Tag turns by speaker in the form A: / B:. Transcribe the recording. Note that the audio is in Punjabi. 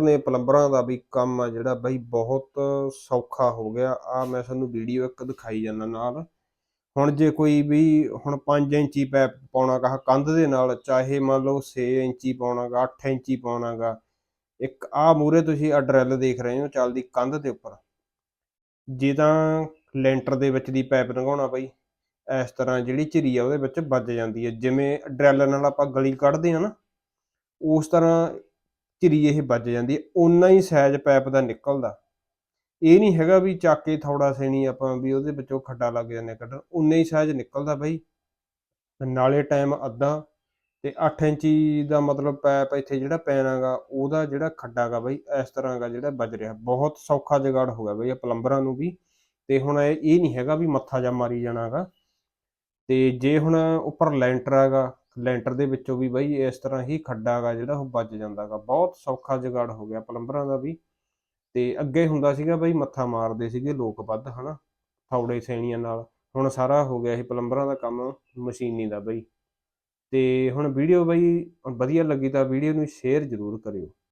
A: ਨੇ ਪਲੰਬਰਾਂ ਦਾ ਵੀ ਕੰਮ ਆ ਜਿਹੜਾ ਬਈ ਬਹੁਤ ਸੌਖਾ ਹੋ ਗਿਆ। ਆ ਮੈਂ ਤੁਹਾਨੂੰ ਵੀਡੀਓ ਇੱਕ ਦਿਖਾਈ ਜਾਂਦਾ ਨਾਲ। ਹੁਣ ਜੇ ਕੋਈ ਵੀ ਹੁਣ 5 ਇੰਚੀ ਪੈਪ ਪਾਉਣਾ ਕਹਾ ਕੰਧ ਦੇ ਨਾਲ, ਚਾਹੇ ਮੰਨ ਲਓ 6 ਇੰਚੀ ਪਾਉਣਾਗਾ 8 ਇੰਚੀ ਪਾਉਣਾਗਾ, ਇੱਕ ਆ ਮੂਰੇ ਤੁਸੀਂ ਆ ਡਰੈਲ ਦੇਖ ਰਹੇ ਹੋ ਚੱਲਦੀ ਕੰਧ ਦੇ ਉੱਪਰ। ਜੇ ਤਾਂ ਲੈਂਟਰ ਦੇ ਵਿੱਚ ਦੀ ਪਾਈਪ ਲੰਘਾਉਣਾ ਬਈ, ਇਸ ਤਰ੍ਹਾਂ ਜਿਹੜੀ ਝਿਰੀ ਆ ਉਹਦੇ ਵਿੱਚ ਵੱਜ ਜਾਂਦੀ ਹੈ ਜਿਵੇਂ ਡਰੈਲ ਨਾਲ ਆਪਾਂ ਗਲੀ ਕੱਢਦੇ ਆ ਨਾ, ਉਸ ਤਰ੍ਹਾਂ ਝਿਰੀ ਇਹ ਵੱਜ ਜਾਂਦੀ ਹੈ ਉਨਾ ਹੀ ਸਾਈਜ਼ ਪੈਪ ਦਾ ਨਿਕਲਦਾ। ਇਹ ਨਹੀਂ ਹੈਗਾ ਵੀ ਚੱਕ ਕੇ ਥੋੜਾ ਸੈਣੀ ਆਪਾਂ ਵੀ ਉਹਦੇ ਵਿੱਚੋਂ ਖੱਡਾ ਲੱਗ ਜਾਂਦੇ ਕੱਢਣ ਉਨਾ ਹੀ ਸਾਈਜ਼ ਨਿਕਲਦਾ ਬਾਈ। ਨਾਲੇ ਟਾਈਮ ਅੱਧਾ, ਤੇ 8 ਇੰਚੀ ਦਾ ਮਤਲਬ ਪੈਪ ਇੱਥੇ ਜਿਹੜਾ ਪੈਣਾਗਾ ਉਹਦਾ ਜਿਹੜਾ ਖੱਡਾਗਾ ਬਾਈ, ਇਸ ਤਰ੍ਹਾਂ ਦਾ ਜਿਹੜਾ ਵੱਜ ਰਿਹਾ। ਬਹੁਤ ਸੌਖਾ ਜਗਾੜ ਹੋ ਗਿਆ ਬਈ, ਇਹ ਪਲੰਬਰਾਂ ਨੂੰ ਵੀ। ਤੇ ਹੁਣ ਇਹ ਇਹ ਨਹੀਂ ਹੈਗਾ ਵੀ ਮੱਥਾ ਜਾ ਮਾਰੀ ਜਾਣਾਗਾ ਤੇ ਜੇ ਹੁਣ ਉੱਪਰ ਲੈਂਟਰ ਹੈਗਾ ਲੈਂਟਰ ਦੇ ਵਿੱਚੋਂ ਵੀ ਬਈ ਇਸ ਤਰ੍ਹਾਂ ਹੀ ਖੱਡਾ ਗਾ ਜਿਹੜਾ ਉਹ ਵੱਜ ਜਾਂਦਾਗਾ ਬਹੁਤ ਸੌਖਾ ਜੁਗਾੜ ਹੋ ਗਿਆ ਪਲੰਬਰਾਂ ਦਾ ਵੀ। ਤੇ ਅੱਗੇ ਹੁੰਦਾ ਸੀਗਾ ਬਈ ਮੱਥਾ ਮਾਰਦੇ ਸੀਗੇ ਲੋਕ ਵੱਧ, ਹਨਾ ਫੌੜੇ ਸੈਣੀਆਂ ਨਾਲ। ਹੁਣ ਸਾਰਾ ਹੋ ਗਿਆ ਇਹ ਪਲੰਬਰਾਂ ਦਾ ਕੰਮ ਮਸ਼ੀਨੀ ਦਾ ਬਈ। ਤੇ ਹੁਣ ਵੀਡੀਓ ਬਈ ਵਧੀਆ ਲੱਗੀ ਤਾਂ ਵੀਡੀਓ ਨੂੰ ਸ਼ੇਅਰ ਜ਼ਰੂਰ ਕਰਿਓ।